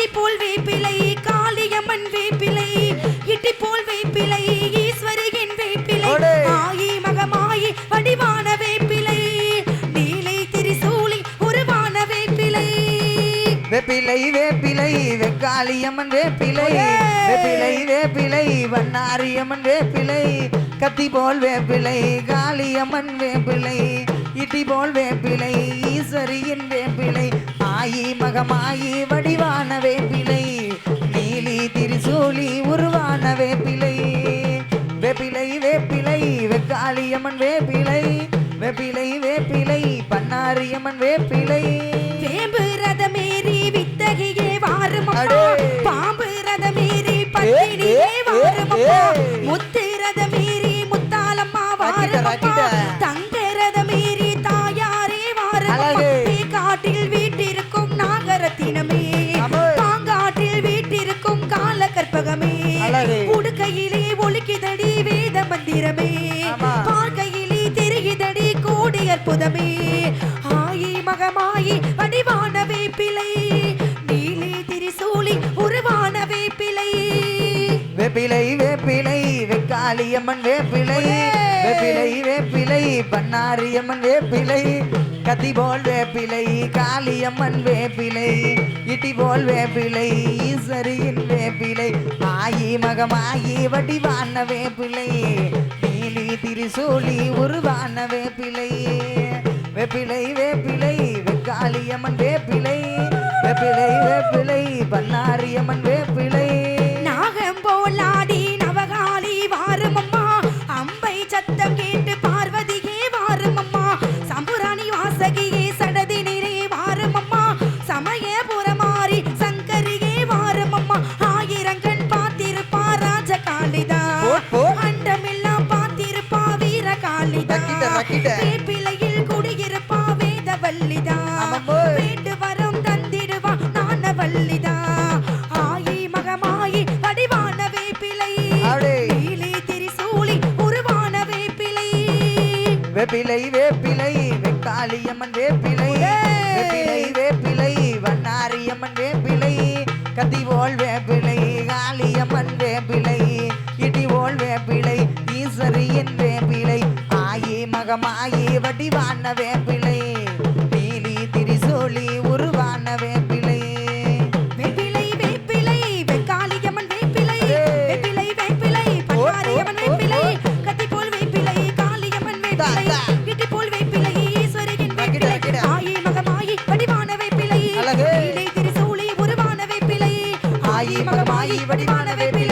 கத்தி போல் வேப்பிலை காளியம்மன் வேப்பிலை. இட்டி போல் வேப்பிலை ஈஸ்வரியின் வேப்பிலை. ஆயி மகமாயி வடிவான வேப்பிலை. நீலை திரிசூலி உருவான வேப்பிலை. வேப்பிலை வேப்பிலை வெக்காளியம்மன் வேப்பிலை. வேப்பிலை வேப்பிலை வண்ணாரியம்மன் வேப்பிலை. கத்தி போல் வேப்பிலை காளியம்மன் வேப்பிலை. இட்டி போல் வேப்பிலை ஈஸ்வரியின் வேப்பிலை. தாயி மகமாயி வடிவான வேப்பிலை நீலி திரிசூலி உருவான வேப்பிலை வேப்பிலை வேப்பிலை வெக்காளியம்மன் வேப்பிலை. வேப்பிலை வேப்பிலை பன்னாரியம்மன் வேப்பிலை. மந்திரமே. பார்க்கையிலே தெரியுதடி கோடி அற்புதமே. ஆயி மகமாயி வடிவான வேப்பிலை நீலி திரிசூலி உருவான வேப்பிலை வேப்பிலை வேப்பிலை. வெக்காளியம்மன் வேப்பிலை. வேப்பிலை வேப்பிலை பன்னாரியம்மன் வேப்பிலை. கத்தி போல் வேப்பிலை காளியம்மன் வேப்பிலை இட்டி போல் வேப்பிலை ஈஸ்வரியின் வேப்பிலை ஆயி மகமாயி வடிவான வேப்பிலை நீலி திரிசூலி உருவான வேப்பிலை. வேப்பிலை வேப்பிலை காளியம்மன் வேப்பிலை வேப்பிலையில் குடியிருப்பா வேதவல்லிதா. ஆமாம்போ. வேண்டு வரம் தந்திடுவா நாணவல்லிதா ஆயி மகமாயி வடிவான வேப்பிலை. நீலி திரிசூலி உருவான வேப்பிலை. வேப்பிலை வேப்பிலை வெக்காளியம்மன் வேப்பிலை. வேப்பிலை வேப்பிலை வண்ணாரியம்மன் வேப்பிலை. கத்தி போல் வேப்பிலை காளியம்மன் வேப்பிலை. இடி போல் வேப்பிலை ஈஸ்வரியின் வேப்பிலை. ஆயி மகமாயி வடிவான வேப்பிலை நீலி திரிசூலி உருவான வேப்பிலை வேப்பிலை வேப்பிலை வெக்காளியம்மன் வேப்பிலை. வேப்பிலை வேப்பிலை ஓ, வேப்பிலை. கத்தி போல் வேப்பிலை காளியம்மன் வேப்பிலை தா. இட்டி போல் வேப்பிலை ஈஸ்வரியின் வேப்பிலை. ஆயி மகமாயி வடிவான வேப்பிலை. நீலை திரிசூலி உருவான வேப்பிலை ஆயி மகமாயி வடிவான வேப்பிலை